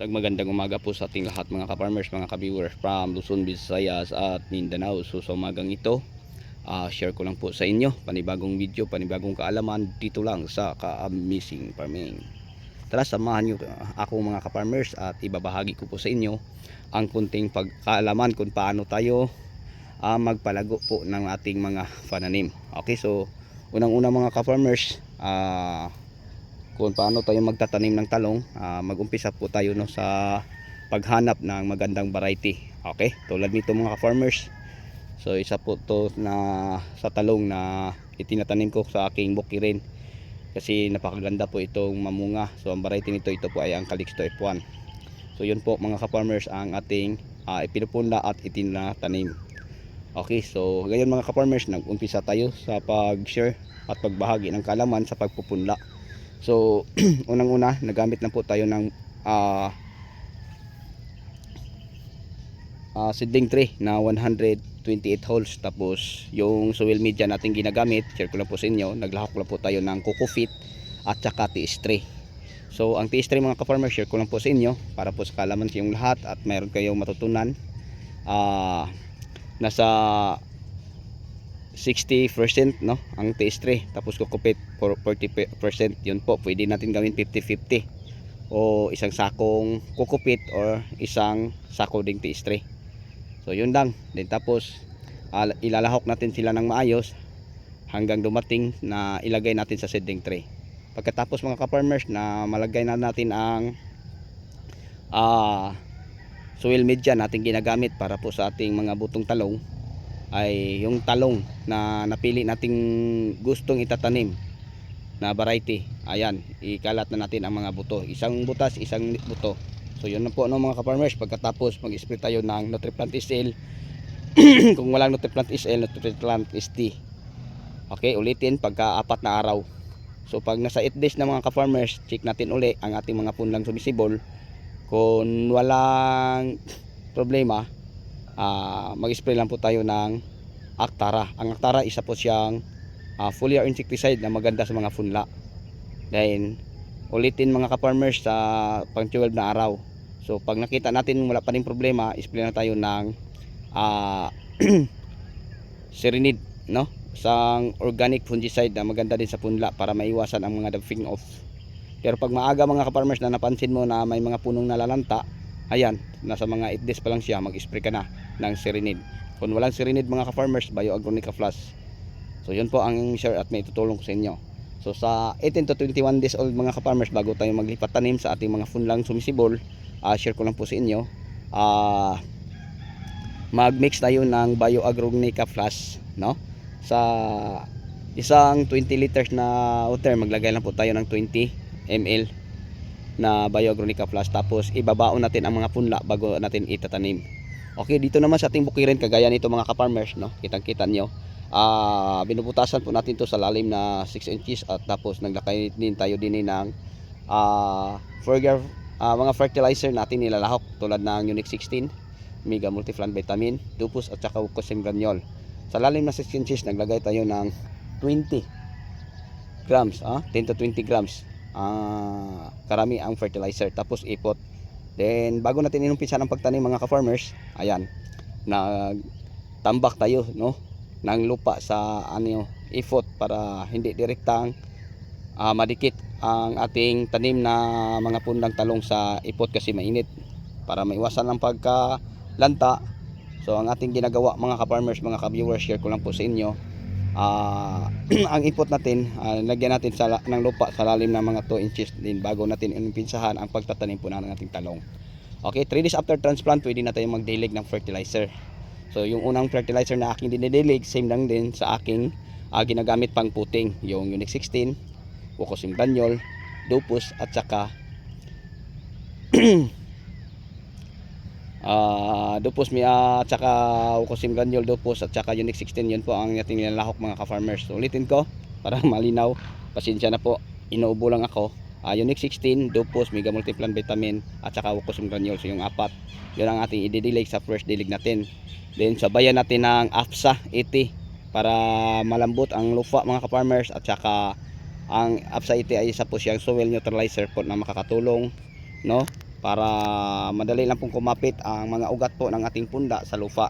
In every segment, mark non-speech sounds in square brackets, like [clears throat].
Magandang umaga po sa ating lahat mga ka-farmers, mga ka-viewers from Luzon, Visayas at Mindanao. So sa umagang ito, ah, share ko lang po sa inyo panibagong video, panibagong kaalaman dito lang sa Ka-Amazing Farming. Tara samahan niyo ah, ako mga ka-farmers at ibabahagi ko po sa inyo ang kunting pagkaalaman kung paano tayo ah, magpalago po ng ating mga pananim. Okay, so unang-una mga ka-farmers, ah kung paano tayo magtatanim ng talong, ah, mag-umpisa po tayo no sa paghanap ng magandang variety. Okay? Tulad nito mga ka-farmers. So isa po to na sa talong na itinatanim ko sa aking bukirin. Kasi napakaganda po itong mamunga. So ang variety nito ito po ay ang Calixto F1. So yun po mga ka-farmers ang ating uh, ipinupunda at itinatanim. Okay, so ngayon mga ka-farmers, nag-umpisa tayo sa pag-share at pagbahagi ng kalaman sa pagpupunla. So, [clears throat] unang-una, nagamit na po tayo ng ah ah, seedling tray na 128 holes. Tapos, yung soil media natin ginagamit, share ko lang po sa inyo, naglahok lang po tayo ng coco fit at saka TS tray. So, ang TS tray mga ka-farmer, share ko lang po sa inyo para po sa kalaman sa yung lahat at mayroon kayong matutunan. Ah, nasa 60% no? Ang taste tray tapos kukupit for 40% yun po. Pwede natin gawin 50-50 o isang sakong kukupit or isang sako ding taste tray so yun lang. Then tapos al- ilalahok natin sila ng maayos hanggang dumating na ilagay natin sa seedling tray. Pagkatapos mga ka-farmers na malagay na natin ang ah soil media natin ginagamit para po sa ating mga butong talong ay yung talong na napili nating gustong itatanim na variety. Ayan, ikalat na natin ang mga buto. Isang butas, isang buto. So yun na po no mga ka-farmers. Pagkatapos mag-spray tayo ng Nutriplant SL. [clears throat] Kung walang Nutriplant SL, Nutriplant ST. Okay, ulitin pagka apat na araw. So pag nasa 8 days na mga ka-farmers, check natin uli ang ating mga punlang sumisibol. Kung walang problema, ah, mag-spray lang po tayo ng Actara. Ang Actara isa po siyang ah, foliar insecticide na maganda sa mga funla. Then ulitin mga ka-farmers sa pang 12 na araw. So pag nakita natin wala pa rin problema, spray na tayo ng ah [clears throat] Serenid, no? Isang organic fungicide na maganda din sa punla para maiwasan ang mga dumping off. Pero pag maaga mga ka-farmers na napansin mo na may mga punong nalalanta, ayan, nasa mga 8 days pa lang siya, mag-spray ka na ng Serenid. Kung walang Serenid mga ka-farmers, Bioagronica Plus. So yun po ang share at may tutulong ko sa inyo. So sa 18 to 21 days old mga ka-farmers, bago tayo maglipat tanim sa ating mga funlang sumisibol, ah, share ko lang po sa inyo. Ah, mag-mix tayo ng Bioagronica Plus, no? Sa isang 20 liters na water, maglagay lang po tayo ng 20 ml na Bioagronica Plus tapos ibabaon natin ang mga punla bago natin itatanim. Okay, dito naman sa ating bukirin kagaya nito mga ka-farmers, no? Kitang-kita nyo. Ah, binubutasan po natin to sa lalim na 6 inches at tapos naglakay din tayo din ng ah further ah, mga fertilizer natin nilalahok tulad ng Unique 16, Mega Multiplant Vitamin, Dupus at saka Ucosim Granule. Sa lalim na 6 inches naglagay tayo ng 20 grams, ah, 10 to 20 grams ah karami ang fertilizer tapos ipot then bago natin inumpisa ng pagtanim mga ka-farmers ayan nagtambak tayo no ng lupa sa ano ifot para hindi direktang ah, madikit ang ating tanim na mga pundang talong sa ipot kasi mainit para maiwasan ang pagkalanta. So ang ating ginagawa mga ka-farmers mga ka-viewers share ko lang po sa inyo ah [clears throat] ang ipot natin, ah, lagyan natin sa, ng lupa sa lalim ng mga 2 inches din bago natin inimpinsahan ang pagtatanim po ng ating talong. Okay, 3 days after transplant, pwede na tayong magdilig ng fertilizer. So, yung unang fertilizer na aking dinidilig, same lang din sa aking ah, ginagamit pang puting. Yung Unique 16, Wukosim Granule, Dupus, at saka [clears throat] Ah, dupos mi at saka Ukosim Granule dupos at saka Unique 16 yun po ang ating nilalahok mga ka-farmers. Ulitin ko para [laughs] malinaw. Pasensya na po. Inuubo lang ako. Ah, Unique 16, dupos, Mega Multiplant Vitamin at saka Ukosim Granule. So, yung apat. Yun ang ating ididilig sa first dilig natin. Then, sabayan natin ng APSA 80 para malambot ang lupa mga ka-farmers at saka ang APSA 80 ay isa po siyang soil neutralizer po na makakatulong no para madali lang pong kumapit ang mga ugat po ng ating punda sa lupa.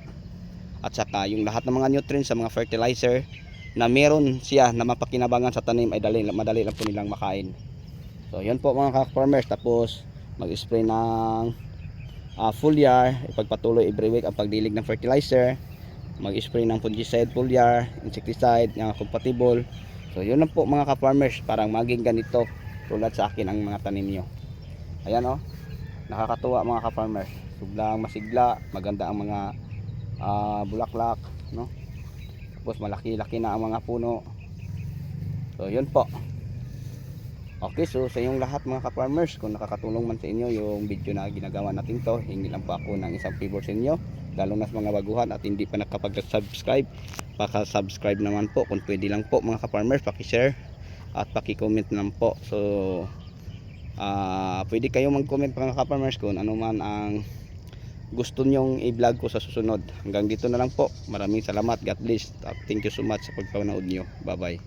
At saka yung lahat ng mga nutrients sa mga fertilizer na meron siya na mapakinabangan sa tanim ay dali, madali lang po nilang makain. So yun po mga ka-farmers. Tapos mag-spray ng uh, foliar. Ipagpatuloy every week ang pagdilig ng fertilizer. Mag-spray ng fungicide foliar insecticide na compatible. So yun lang po mga ka-farmers. Parang maging ganito tulad sa akin ang mga tanim nyo. Ayan oh nakakatuwa mga ka-farmers. Sublang masigla maganda ang mga ah, bulaklak no? Tapos malaki-laki na ang mga puno. So yun po. Okay so sa inyong lahat mga ka-farmers kung nakakatulong man sa inyo yung video na ginagawa natin to hingi lang po ako ng isang favor sa inyo. Lalo na sa mga baguhan at hindi pa nakapag-subscribe paka-subscribe naman po. Kung pwede lang po mga ka-farmers paki-share at paki-comment naman po. So pwede kayong mag-comment mga ka-farmers kung ano man ang gusto nyong i-vlog ko sa susunod. Hanggang dito na lang po. Maraming salamat. God bless. Thank you so much sa pagpanood nyo. Bye bye